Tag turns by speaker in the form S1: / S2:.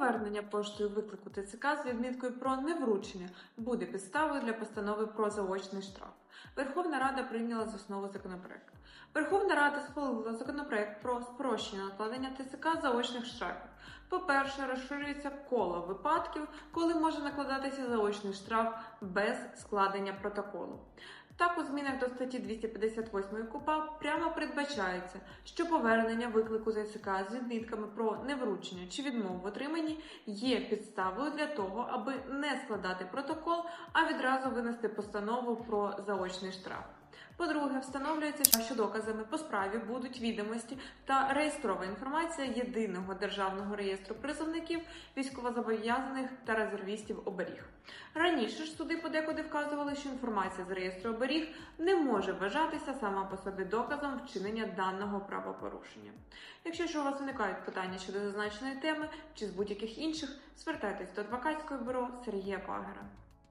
S1: Повернення поштою виклику ТЦК з відміткою про невручення буде підставою для постанови про заочний штраф. Верховна Рада прийняла за основу законопроект. Верховна Рада схвалила законопроект про спрощення накладення ТЦК заочних штрафів. По-перше, розширюється коло випадків, коли може накладатися заочний штраф без складення протоколу. Так, у змінах до статті 258 КУПА прямо передбачається, що повернення виклику ЗСК з відмітками про невручення чи відмову в отриманні є підставою для того, аби не складати протокол, а відразу винести постанову про заочний штраф. По-друге, встановлюється, що доказами по справі будуть відомості та реєстрова інформація єдиного державного реєстру призовників, військовозобов'язаних та резервістів оберіг. Раніше ж суди подекуди вказували, що інформація з реєстру оберіг не може вважатися сама по собі доказом вчинення даного правопорушення. Якщо ж у вас виникають питання щодо зазначеної теми чи з будь-яких інших, звертайтесь до адвокатського бюро Сергія Пагера.